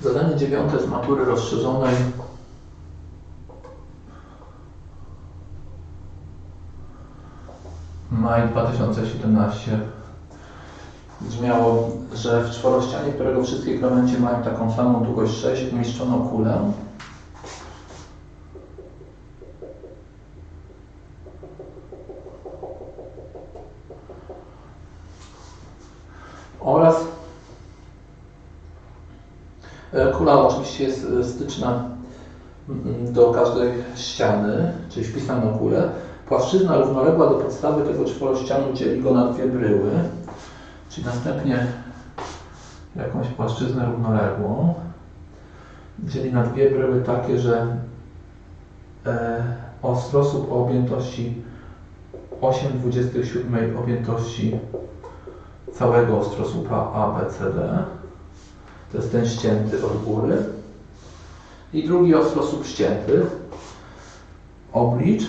Zadanie dziewiąte z matury rozszerzonej. Maj 2017 brzmiało, że w czworościanie, którego wszystkie krawędzie mają taką samą długość 6, umieszczono kulę. Oraz kula oczywiście jest e, styczna mm, do każdej ściany, czyli wpisano kulę. Płaszczyzna równoległa do podstawy tego czworościanu dzieli go na dwie bryły. Czyli następnie jakąś płaszczyznę równoległą dzieli na dwie bryły takie, że e, ostrosłup o objętości 8,27 objętości całego ostrosłupa ABCD to jest ten ścięty od góry. I drugi ostrosłup ścięty oblicz.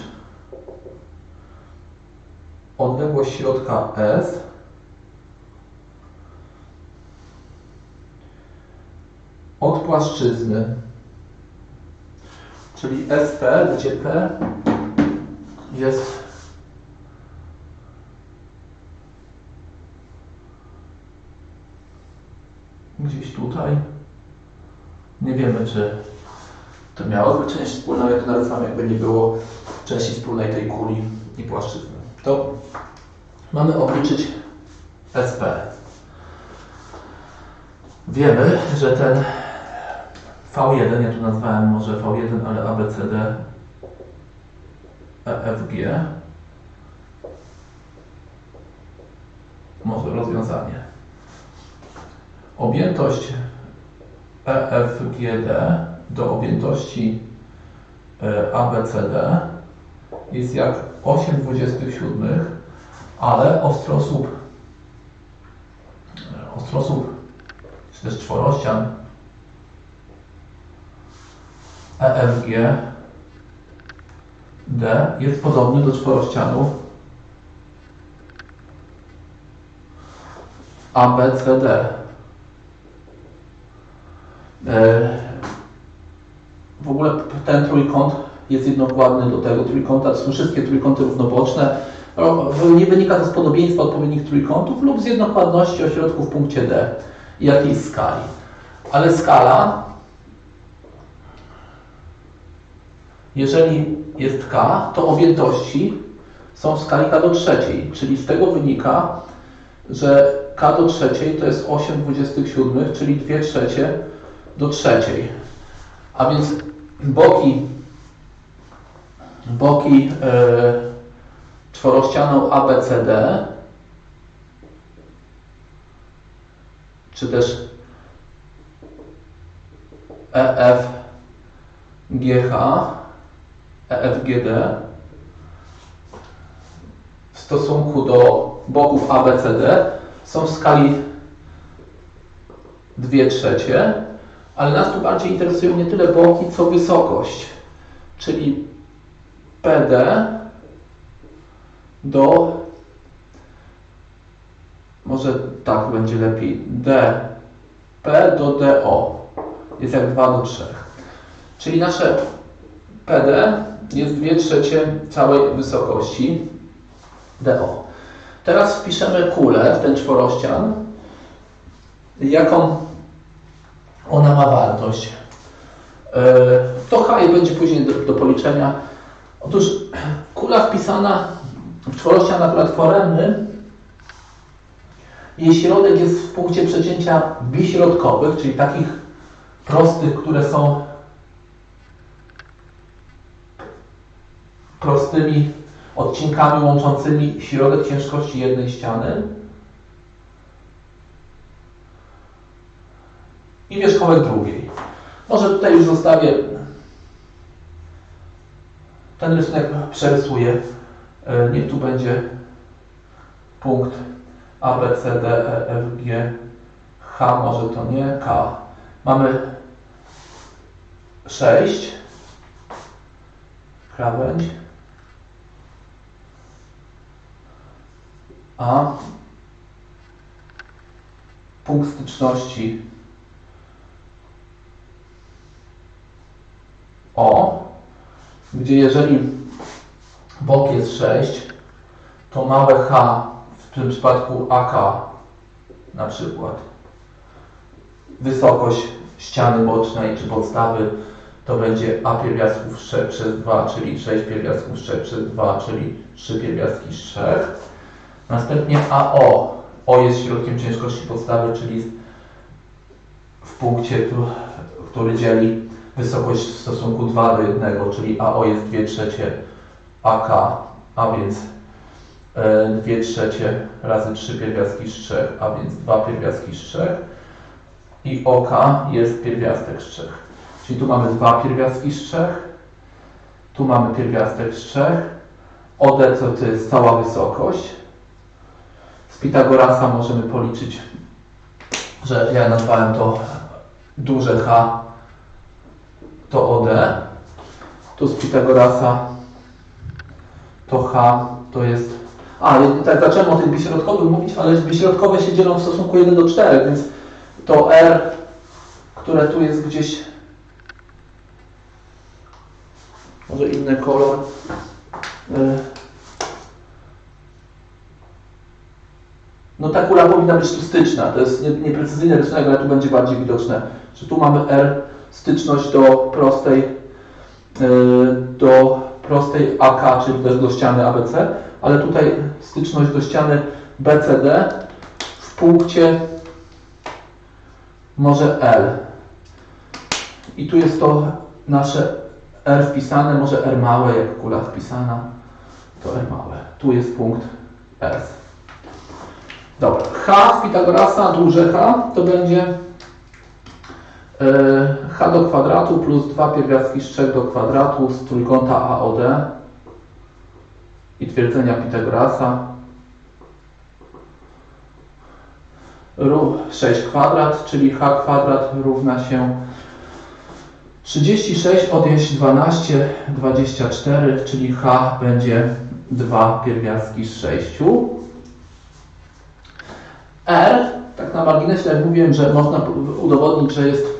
Odległość środka S od płaszczyzny, czyli SP, gdzie P jest gdzieś tutaj. Nie wiemy, czy to miałoby część wspólną, jak narysam, jakby nie było części wspólnej tej kuli i płaszczyzny. To mamy obliczyć SP. Wiemy, że ten V1, ja tu nazwałem może V1, ale ABCD EFG może rozwiązanie. Objętość EFGD do objętości e, ABCD jest jak 8,27, ale ostrosłup, e, ostrosłup czy też czworościan EFG D jest podobny do czworościanu ABCD. E, w ogóle ten trójkąt jest jednowładny do tego trójkąta, to są wszystkie trójkąty równoboczne. Nie wynika to z podobieństwa odpowiednich trójkątów lub z jednokładności ośrodków w punkcie D i jakiejś skali. Ale skala, jeżeli jest K, to objętości są w skali K do trzeciej, czyli z tego wynika, że K do trzeciej to jest 8,27, czyli 2 trzecie do trzeciej. A więc boki, boki yy, czworościaną ABCD czy też EFGH, EFGD w stosunku do boków ABCD są w skali 2 trzecie, ale nas tu bardziej interesują nie tyle boki, co wysokość, czyli PD do może tak będzie lepiej, dp do do jest jak 2 do 3. Czyli nasze PD jest 2 trzecie całej wysokości do. Teraz wpiszemy kulę w ten czworościan. Jaką ona ma wartość? E, to H będzie później do, do policzenia. Otóż kula wpisana w czworościan akurat foremny jej środek jest w punkcie przecięcia biśrodkowych, czyli takich prostych, które są prostymi odcinkami łączącymi środek ciężkości jednej ściany i wierzchołek drugiej. Może tutaj już zostawię. Ten rysunek przerysuję. E, niech tu będzie punkt a, B, C, D, E, F, G, H, może to nie, K. Mamy 6 krawędź, a. Punkt styczności O, gdzie jeżeli bok jest 6, to małe h, w tym przypadku AK na przykład, wysokość ściany bocznej czy podstawy to będzie a pierwiastków 3 przez 2, czyli 6 pierwiastków 3 przez 2, czyli 3 pierwiastki 3. Następnie AO. O jest środkiem ciężkości podstawy, czyli w punkcie, który dzieli wysokość w stosunku 2 do 1, czyli AO jest 2 trzecie AK, a więc e, 2 trzecie razy 3 pierwiastki z 3, a więc 2 pierwiastki z 3 i OK jest pierwiastek z 3. Czyli tu mamy dwa pierwiastki z 3, tu mamy pierwiastek z 3, OD to jest cała wysokość. Z Pitagorasa możemy policzyć, że ja nazwałem to duże H, to OD. Tu z Pitagorasa to H to jest. A, tak zacząłem o tych biśrodkowych mówić, ale biśrodkowe się dzielą w stosunku 1 do 4, więc to R, które tu jest gdzieś. Może inny kolor. Y. No ta kula powinna być tu styczna. To jest nie- nieprecyzyjny rysunek, ale tu będzie bardziej widoczne, że tu mamy R styczność do prostej y, do prostej AK, czyli też do ściany ABC, ale tutaj styczność do ściany BCD w punkcie może L. I tu jest to nasze R wpisane, może R małe, jak kula wpisana, to R małe. Tu jest punkt S. Dobra, H z Pitagorasa, duże H, to będzie e, H do kwadratu plus 2 pierwiastki z 3 do kwadratu z trójkąta AOD i twierdzenia Pitagorasa. Ró- 6 kwadrat, czyli h kwadrat równa się 36 odjąć 12, 24, czyli h będzie 2 pierwiastki z 6. R, tak na marginesie, jak mówiłem, że można udowodnić, że jest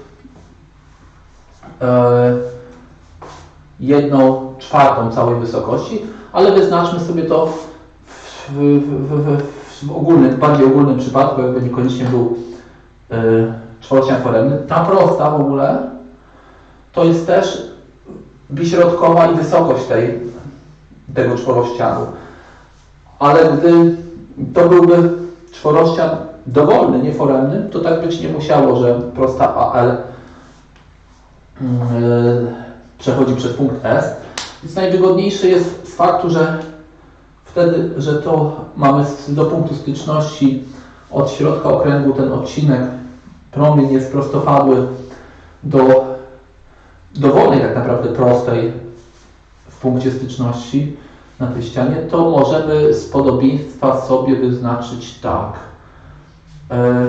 jedną czwartą całej wysokości, ale wyznaczmy sobie to w, w, w, w, ogólnym, bardziej ogólnym przypadku, jakby niekoniecznie był y, czworocian foremny. Ta prosta w ogóle to jest też biśrodkowa i wysokość tej, tego czworościanu. Ale gdy to byłby czworościan dowolny, nie foremny, to tak być nie musiało, że prosta AL przechodzi przez punkt S. Więc najwygodniejszy jest z faktu, że wtedy, że to mamy do punktu styczności od środka okręgu ten odcinek, promień jest prostopadły do dowolnej tak naprawdę prostej w punkcie styczności na tej ścianie, to możemy z podobieństwa sobie wyznaczyć tak. E,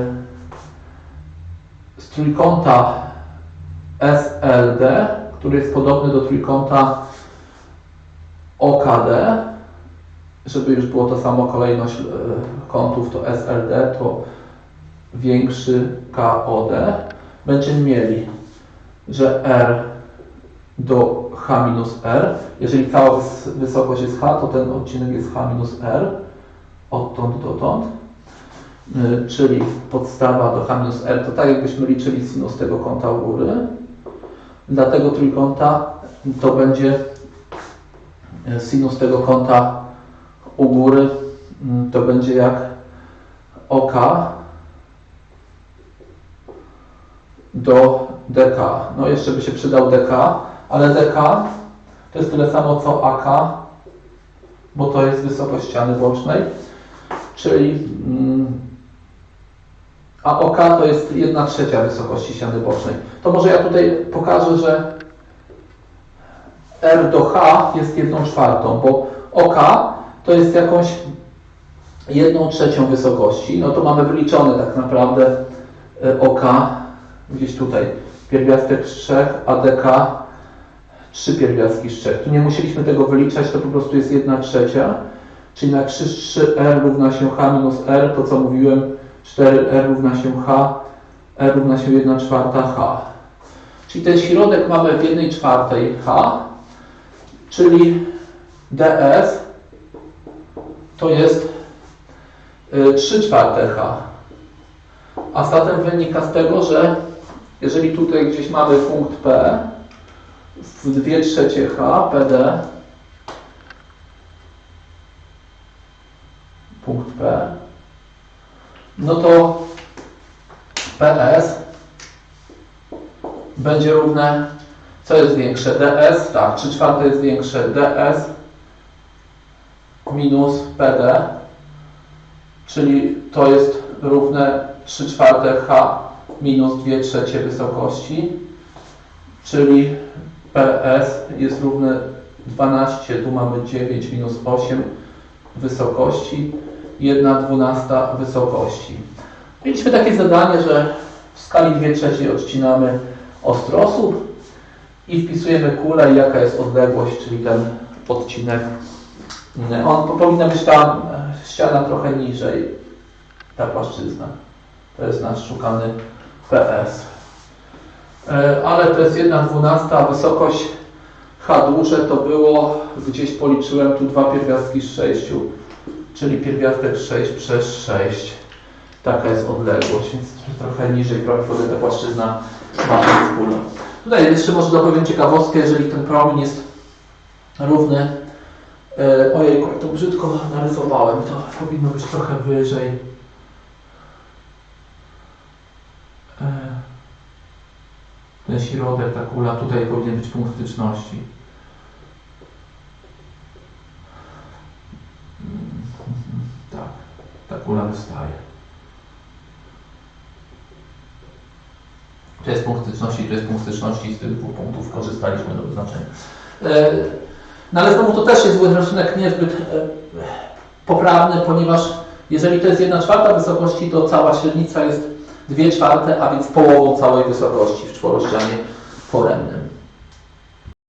Z trójkąta SLD, który jest podobny do trójkąta OKD, żeby już było to samo kolejność e, kątów, to SLD to większy KOD, będziemy mieli, że R do H minus R, jeżeli cała wys- wysokość jest H, to ten odcinek jest H minus R, odtąd dotąd, Y, czyli podstawa do H minus R, to tak jakbyśmy liczyli sinus tego kąta u góry, dla tego trójkąta to będzie y, sinus tego kąta u góry mm, to będzie jak OK do DK. No jeszcze by się przydał DK, ale DK to jest tyle samo co AK, bo to jest wysokość ściany bocznej, czyli mm, a OK to jest 1 trzecia wysokości ściany bocznej. To może ja tutaj pokażę, że R do H jest 1 czwartą, bo OK to jest jakąś jedną trzecią wysokości, no to mamy wyliczone tak naprawdę y, OK gdzieś tutaj pierwiastek z 3, a DK 3 pierwiastki z 3. Tu nie musieliśmy tego wyliczać, to po prostu jest 1 trzecia, czyli na krzyż 3R równa się H minus R, to co mówiłem, 4R równa się H, R równa się 1 czwarta H. Czyli ten środek mamy w 1 czwartej H, czyli ds to jest y, 3 czwarte H. A zatem wynika z tego, że jeżeli tutaj gdzieś mamy punkt P w 2 trzecie H, PD, punkt P, no to PS będzie równe, co jest większe? DS, tak, 3 czwarte jest większe DS minus PD, czyli to jest równe 3 czwarte H minus 2 trzecie wysokości, czyli PS jest równe 12, tu mamy 9 minus 8 wysokości, 1 dwunasta wysokości. Mieliśmy takie zadanie, że w skali 2 trzeciej odcinamy ostrosłup i wpisujemy kulę, jaka jest odległość, czyli ten odcinek. On powinna być ta e, ściana trochę niżej, ta płaszczyzna. To jest nasz szukany PS. E, Ale to jest 1 dwunasta, wysokość H duże to było, gdzieś policzyłem tu dwa pierwiastki z 6, czyli pierwiastek 6 przez 6. Taka jest odległość, więc trochę niżej prawdopodobnie ta płaszczyzna tą kulę. Tutaj jeszcze może dopowiem ciekawostkę, jeżeli ten promień jest równy, e, ojej, jak to brzydko narysowałem, to powinno być trochę wyżej. E, ten środek, ta kula, tutaj powinien być punkt styczności. Mm, Tak, ta kula wystaje. To jest punkt styczności, to jest punkt styczności z tych dwóch punktów korzystaliśmy do wyznaczenia. E, No ale znowu to też jest rysunek niezbyt e, poprawny, ponieważ jeżeli to jest 1 czwarta wysokości, to cała średnica jest 2 czwarte, a więc połową całej wysokości w czworościanie foremnym.